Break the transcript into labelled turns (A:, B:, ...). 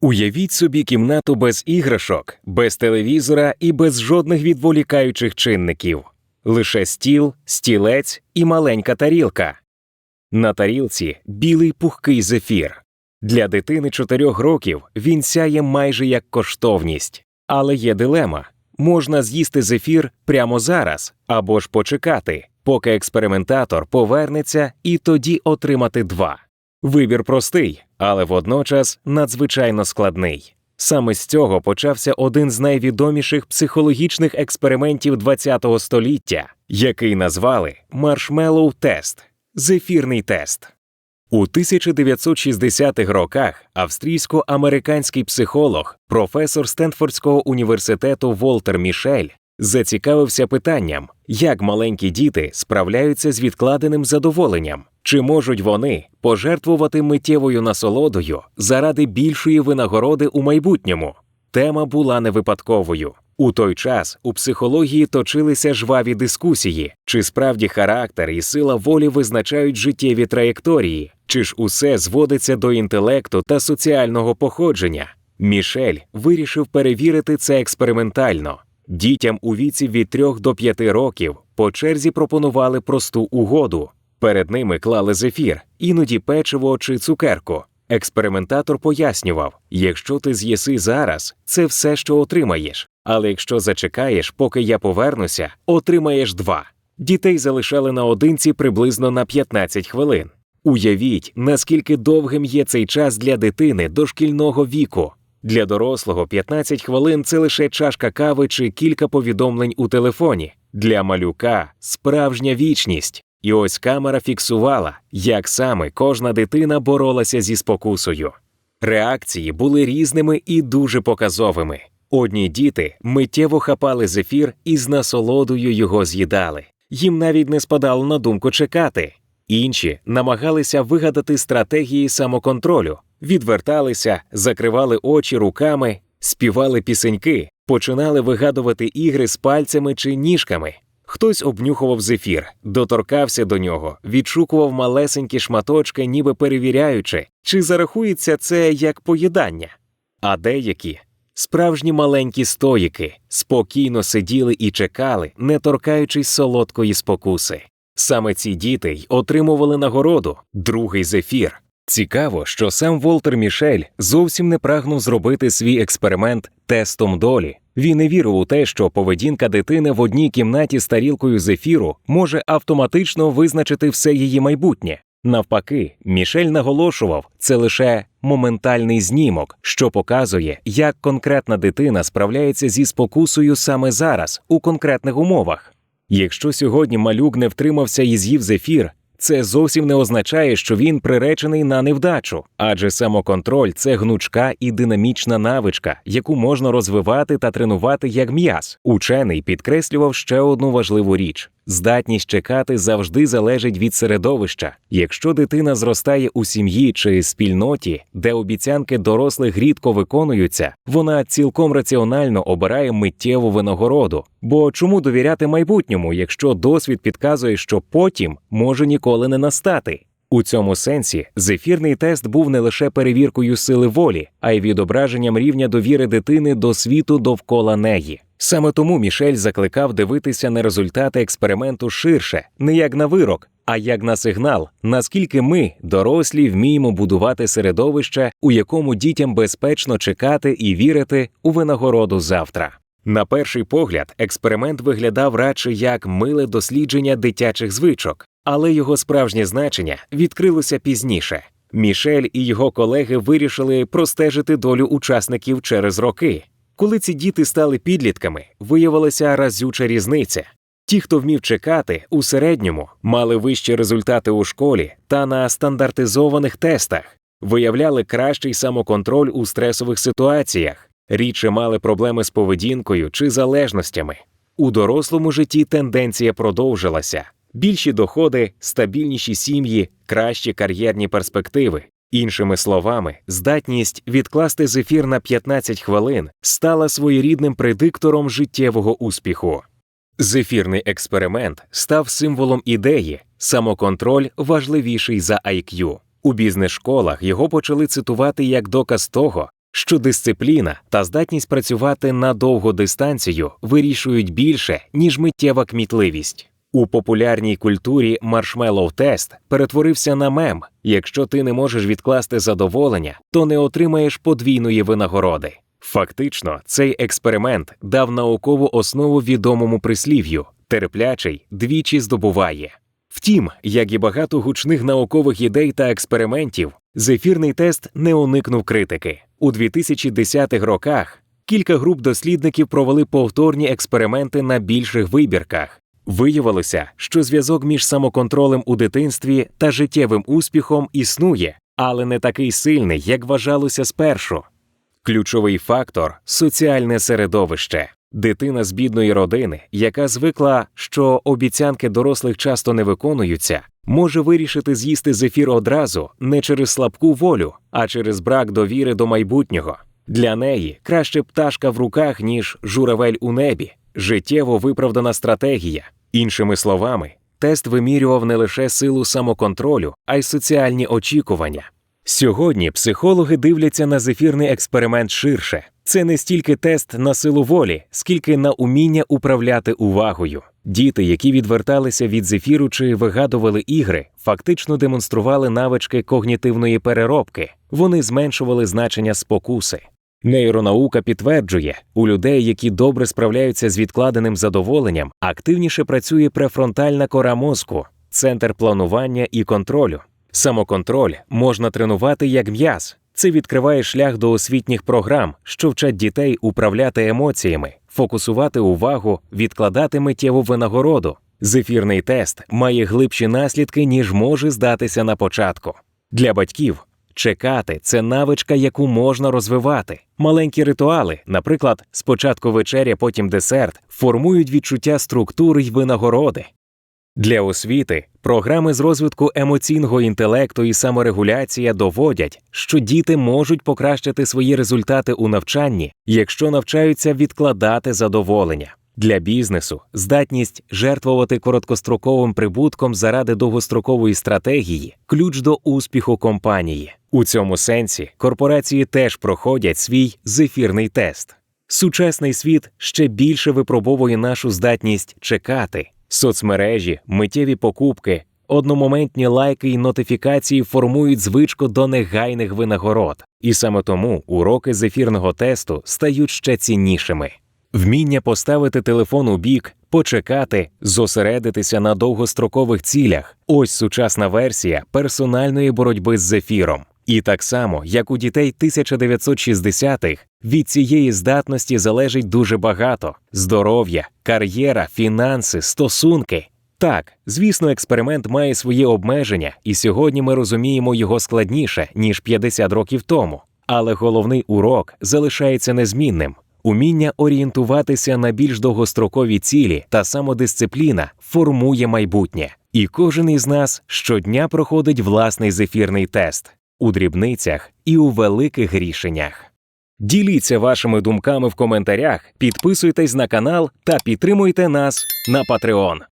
A: Уявіть собі кімнату без іграшок, без телевізора і без жодних відволікаючих чинників. Лише стіл, стілець і маленька тарілка. На тарілці білий пухкий зефір. Для дитини 4 років він сяє майже як коштовність. Але є дилема можна з'їсти зефір прямо зараз або ж почекати, поки експериментатор повернеться і тоді отримати два. Вибір простий, але водночас надзвичайно складний. Саме з цього почався один з найвідоміших психологічних експериментів ХХ століття, який назвали маршмеллоу тест зефірний тест. У 1960-х роках австрійсько-американський психолог, професор Стенфордського університету Волтер Мішель зацікавився питанням, як маленькі діти справляються з відкладеним задоволенням, чи можуть вони пожертвувати миттєвою насолодою заради більшої винагороди у майбутньому. Тема була не випадковою. У той час у психології точилися жваві дискусії, чи справді характер і сила волі визначають життєві траєкторії, чи ж усе зводиться до інтелекту та соціального походження. Мішель вирішив перевірити це експериментально. Дітям у віці від 3 до 5 років по черзі пропонували просту угоду. Перед ними клали зефір, іноді печиво чи цукерку. Експериментатор пояснював: якщо ти з'їси зараз, це все, що отримаєш. Але якщо зачекаєш, поки я повернуся, отримаєш два. Дітей залишали наодинці приблизно на 15 хвилин. Уявіть, наскільки довгим є цей час для дитини дошкільного віку. Для дорослого 15 хвилин це лише чашка кави чи кілька повідомлень у телефоні. Для малюка справжня вічність. І ось камера фіксувала, як саме кожна дитина боролася зі спокусою. Реакції були різними і дуже показовими. Одні діти миттєво хапали зефір і з насолодою його з'їдали. Їм навіть не спадало на думку чекати. Інші намагалися вигадати стратегії самоконтролю, відверталися, закривали очі руками, співали пісеньки, починали вигадувати ігри з пальцями чи ніжками. Хтось обнюхував зефір, доторкався до нього, відшукував малесенькі шматочки, ніби перевіряючи, чи зарахується це як поїдання. А деякі справжні маленькі стоїки спокійно сиділи і чекали, не торкаючись солодкої спокуси. Саме ці діти й отримували нагороду другий зефір. Цікаво, що сам Волтер Мішель зовсім не прагнув зробити свій експеримент тестом долі. Він не вірив у те, що поведінка дитини в одній кімнаті з тарілкою зефіру може автоматично визначити все її майбутнє. Навпаки, Мішель наголошував, це лише моментальний знімок, що показує, як конкретна дитина справляється зі спокусою саме зараз, у конкретних умовах. Якщо сьогодні малюк не втримався і з'їв зефір, це зовсім не означає, що він приречений на невдачу, адже самоконтроль це гнучка і динамічна навичка, яку можна розвивати та тренувати як м'яз. Учений підкреслював ще одну важливу річ: здатність чекати завжди залежить від середовища. Якщо дитина зростає у сім'ї чи спільноті, де обіцянки дорослих рідко виконуються, вона цілком раціонально обирає миттєву винагороду. Бо чому довіряти майбутньому, якщо досвід підказує, що потім може ніколи не настати? У цьому сенсі зефірний тест був не лише перевіркою сили волі, а й відображенням рівня довіри дитини до світу довкола неї. Саме тому Мішель закликав дивитися на результати експерименту ширше, не як на вирок, а як на сигнал, наскільки ми, дорослі, вміємо будувати середовище, у якому дітям безпечно чекати і вірити у винагороду завтра. На перший погляд, експеримент виглядав радше як миле дослідження дитячих звичок, але його справжнє значення відкрилося пізніше. Мішель і його колеги вирішили простежити долю учасників через роки. Коли ці діти стали підлітками, виявилася разюча різниця. Ті, хто вмів чекати, у середньому мали вищі результати у школі та на стандартизованих тестах, виявляли кращий самоконтроль у стресових ситуаціях, рідше мали проблеми з поведінкою чи залежностями. У дорослому житті тенденція продовжилася. Більші доходи, стабільніші сім'ї, кращі кар'єрні перспективи. Іншими словами, здатність відкласти зефір на 15 хвилин стала своєрідним предиктором життєвого успіху. Зефірний експеримент став символом ідеї, самоконтроль важливіший за IQ. У бізнес-школах його почали цитувати як доказ того, що дисципліна та здатність працювати на довгу дистанцію вирішують більше, ніж миттєва кмітливість. У популярній культурі маршмеллоу тест перетворився на мем. Якщо ти не можеш відкласти задоволення, то не отримаєш подвійної винагороди. Фактично, цей експеримент дав наукову основу відомому прислів'ю терплячий двічі здобуває. Втім, як і багато гучних наукових ідей та експериментів, зефірний тест не уникнув критики. У 2010-х роках кілька груп дослідників провели повторні експерименти на більших вибірках. Виявилося, що зв'язок між самоконтролем у дитинстві та життєвим успіхом існує, але не такий сильний, як вважалося спершу. Ключовий фактор соціальне середовище. Дитина з бідної родини, яка звикла, що обіцянки дорослих часто не виконуються, може вирішити з'їсти зефір одразу не через слабку волю, а через брак довіри до майбутнього. Для неї краще пташка в руках, ніж журавель у небі, життєво виправдана стратегія. Іншими словами, тест вимірював не лише силу самоконтролю, а й соціальні очікування. Сьогодні психологи дивляться на зефірний експеримент ширше. Це не стільки тест на силу волі, скільки на уміння управляти увагою. Діти, які відверталися від зефіру чи вигадували ігри, фактично демонстрували навички когнітивної переробки, вони зменшували значення спокуси. Нейронаука підтверджує, у людей, які добре справляються з відкладеним задоволенням, активніше працює префронтальна кора мозку, центр планування і контролю. Самоконтроль можна тренувати як м'яз. Це відкриває шлях до освітніх програм, що вчать дітей управляти емоціями, фокусувати увагу, відкладати миттєву винагороду. Зефірний тест має глибші наслідки, ніж може здатися на початку. Для батьків чекати це навичка, яку можна розвивати. Маленькі ритуали, наприклад, спочатку вечеря, потім десерт, формують відчуття структури й винагороди. Для освіти програми з розвитку емоційного інтелекту і саморегуляція доводять, що діти можуть покращити свої результати у навчанні, якщо навчаються відкладати задоволення. Для бізнесу здатність жертвувати короткостроковим прибутком заради довгострокової стратегії ключ до успіху компанії. У цьому сенсі корпорації теж проходять свій зефірний тест. Сучасний світ ще більше випробовує нашу здатність чекати. Соцмережі, миттєві покупки, одномоментні лайки і нотифікації формують звичку до негайних винагород, і саме тому уроки зефірного тесту стають ще ціннішими. Вміння поставити телефон у бік, почекати, зосередитися на довгострокових цілях ось сучасна версія персональної боротьби з зефіром. І так само, як у дітей 1960-х, від цієї здатності залежить дуже багато: здоров'я, кар'єра, фінанси, стосунки. Так, звісно, експеримент має свої обмеження, і сьогодні ми розуміємо його складніше, ніж 50 років тому. Але головний урок залишається незмінним. Уміння орієнтуватися на більш довгострокові цілі та самодисципліна формує майбутнє. І кожен із нас щодня проходить власний зефірний тест у дрібницях і у великих рішеннях. Діліться вашими думками в коментарях, підписуйтесь на канал та підтримуйте нас на Patreon.